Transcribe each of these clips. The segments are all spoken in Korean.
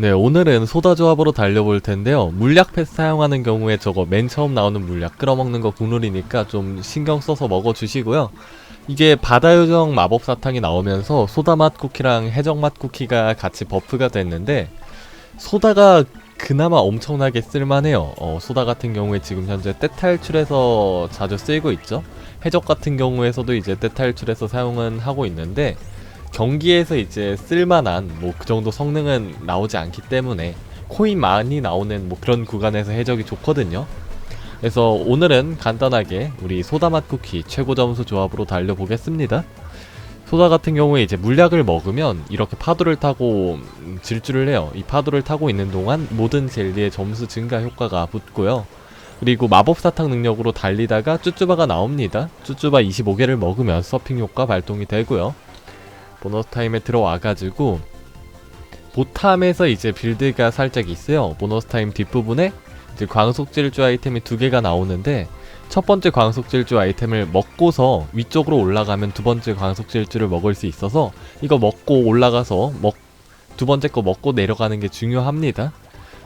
네, 오늘은 소다 조합으로 달려볼 텐데요. 물약 패스 사용하는 경우에 저거 맨 처음 나오는 물약 끌어먹는 거 국룰이니까 좀 신경 써서 먹어주시고요. 이게 바다 요정 마법 사탕이 나오면서 소다 맛 쿠키랑 해적 맛 쿠키가 같이 버프가 됐는데 소다가 그나마 엄청나게 쓸만해요. 어, 소다 같은 경우에 지금 현재 때 탈출해서 자주 쓰이고 있죠. 해적 같은 경우에서도 이제 때 탈출해서 사용은 하고 있는데 경기에서 이제 쓸만한 뭐 그 정도 성능은 나오지 않기 때문에 코인 많이 나오는 뭐 그런 구간에서 해적이 좋거든요. 그래서 오늘은 간단하게 우리 소다맛 쿠키 최고 점수 조합으로 달려보겠습니다. 소다 같은 경우에 이제 물약을 먹으면 이렇게 파도를 타고 음, 질주를 해요. 이 파도를 타고 있는 동안 모든 젤리의 점수 증가 효과가 붙고요. 그리고 마법 사탕 능력으로 달리다가 쭈쭈바가 나옵니다. 쭈쭈바 25개를 먹으면 서핑 효과 발동이 되고요. 보너스 타임에 들어와가지고 보탐에서 이제 빌드가 살짝 있어요. 보너스 타임 뒷부분에 이제 광속 질주 아이템이 두 개가 나오는데 첫 번째 광속 질주 아이템을 먹고서 위쪽으로 올라가면 두 번째 광속 질주를 먹을 수 있어서 이거 먹고 올라가서 먹 두 번째 거 먹고 내려가는 게 중요합니다.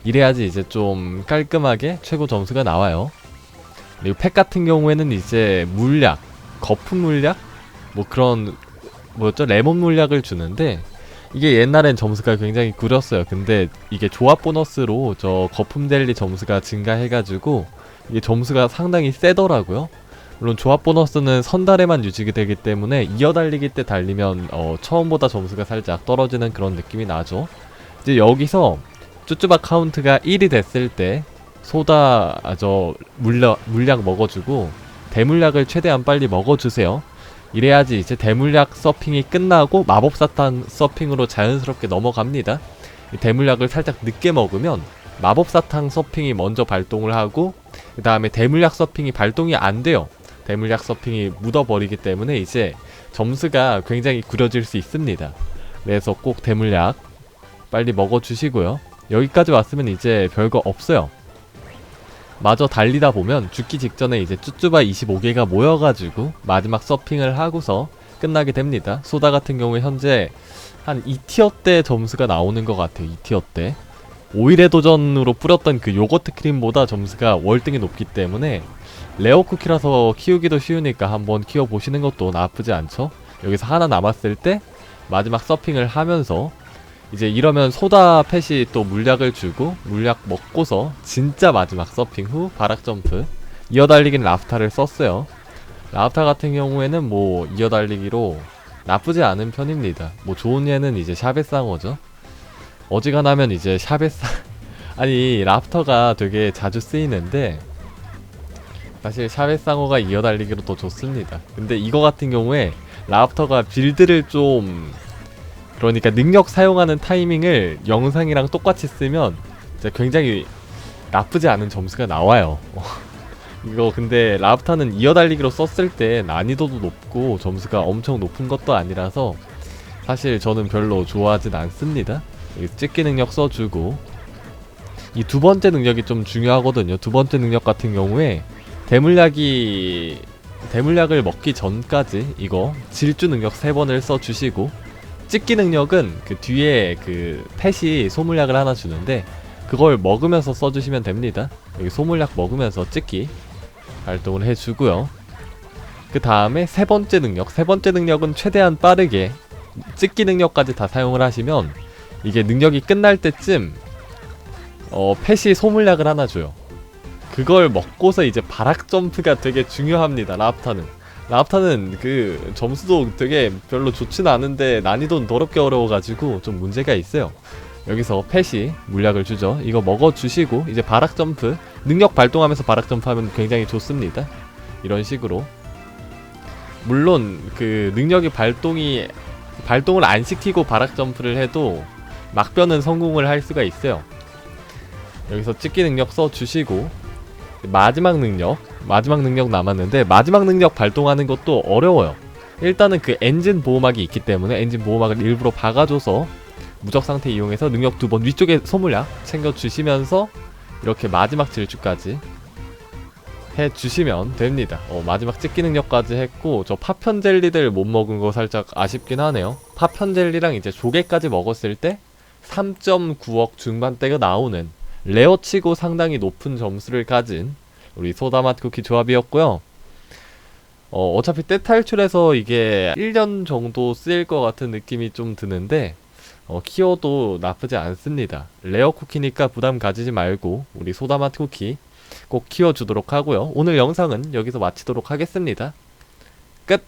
이래야지 이제 좀 깔끔하게 최고 점수가 나와요. 그리고 팩 같은 경우에는 이제 물약, 거품 물약, 뭐 그런 뭐였죠 레몬 물약을 주는데 이게 옛날엔 점수가 굉장히 구렸어요. 근데 이게 조합 보너스로 저 거품 델리 점수가 증가해가지고 이게 점수가 상당히 세더라고요. 물론 조합 보너스는 선달에만 유지가 되기 때문에 이어 달리기 때 달리면 어, 처음보다 점수가 살짝 떨어지는 그런 느낌이 나죠. 이제 여기서 쭈쭈바 카운트가 1이 됐을 때 소다 아, 저 물약 물약 먹어주고 대물약을 최대한 빨리 먹어주세요. 이래야지 이제 대물약 서핑이 끝나고 마법사탕 서핑으로 자연스럽게 넘어갑니다. 이 대물약을 살짝 늦게 먹으면 마법사탕 서핑이 먼저 발동을 하고 그 다음에 대물약 서핑이 발동이 안 돼요. 대물약 서핑이 묻어버리기 때문에 이제 점수가 굉장히 구려질 수 있습니다. 그래서 꼭 대물약 빨리 먹어주시고요. 여기까지 왔으면 이제 별거 없어요. 마저 달리다 보면 죽기 직전에 이제 쭈쭈바 25개가 모여가지고 마지막 서핑을 하고서 끝나게 됩니다. 소다 같은 경우에 현재 한 2티어 때 점수가 나오는 것 같아요. 2티어 때. 오일의 도전으로 뿌렸던 그 요거트 크림보다 점수가 월등히 높기 때문에 레어 쿠키라서 키우기도 쉬우니까 한번 키워보시는 것도 나쁘지 않죠. 여기서 하나 남았을 때 마지막 서핑을 하면서 이제 이러면 소다 펫이 또 물약을 주고 물약 먹고서 진짜 마지막 서핑 후 바락 점프 이어달리기는 라프타를 썼어요. 라프타 같은 경우에는 뭐 이어달리기로 나쁘지 않은 편입니다. 뭐 좋은 예는 이제 샤베상어죠. 어지간하면 이제 샤베상 아니 라프터가 되게 자주 쓰이는데 사실 샤베상어가 이어달리기로 더 좋습니다. 근데 이거 같은 경우에 라프터가 빌드를 좀 그러니까 능력 사용하는 타이밍을 영상이랑 똑같이 쓰면 굉장히 나쁘지 않은 점수가 나와요. 이거 근데 라프타는 이어달리기로 썼을 때 난이도도 높고 점수가 엄청 높은 것도 아니라서 사실 저는 별로 좋아하진 않습니다. 이 찍기 능력 써주고 이 두 번째 능력이 좀 중요하거든요. 두 번째 능력 같은 경우에 대물약이 대물약을 먹기 전까지 이거 질주 능력 세 번을 써주시고 찍기 능력은 그 뒤에 그 펫이 소물약을 하나 주는데 그걸 먹으면서 써주시면 됩니다. 여기 소물약 먹으면서 찍기 발동을 해주고요. 그 다음에 세 번째 능력, 세 번째 능력은 최대한 빠르게 찍기 능력까지 다 사용을 하시면 이게 능력이 끝날 때쯤 어 펫이 소물약을 하나 줘요. 그걸 먹고서 이제 바락 점프가 되게 중요합니다. 라프타는. 라프타는 그 점수도 되게 별로 좋진 않은데 난이도는 더럽게 어려워가지고 좀 문제가 있어요. 여기서 펫이 물약을 주죠. 이거 먹어주시고 이제 바락 점프 능력 발동하면서 바락 점프하면 굉장히 좋습니다. 이런 식으로 물론 그 능력이 발동이 발동을 안 시키고 바락 점프를 해도 막변은 성공을 할 수가 있어요. 여기서 찍기 능력 써 주시고 마지막 능력 마지막 능력 남았는데 마지막 능력 발동하는 것도 어려워요. 일단은 그 엔진 보호막이 있기 때문에 엔진 보호막을 일부러 박아줘서 무적 상태 이용해서 능력 두 번 위쪽에 소물약 챙겨 주시면서 이렇게 마지막 질주까지 해 주시면 됩니다. 어, 마지막 찍기 능력까지 했고 저 파편 젤리들 못 먹은 거 살짝 아쉽긴 하네요. 파편 젤리랑 이제 조개까지 먹었을 때 3.9억 중반대가 나오는 레어치고 상당히 높은 점수를 가진 우리 소다맛 쿠키 조합이었고요. 어, 어차피 때 탈출해서 이게 1년 정도 쓰일 것 같은 느낌이 좀 드는데 어, 키워도 나쁘지 않습니다. 레어 쿠키니까 부담 가지지 말고 우리 소다맛 쿠키 꼭 키워주도록 하고요. 오늘 영상은 여기서 마치도록 하겠습니다. 끝!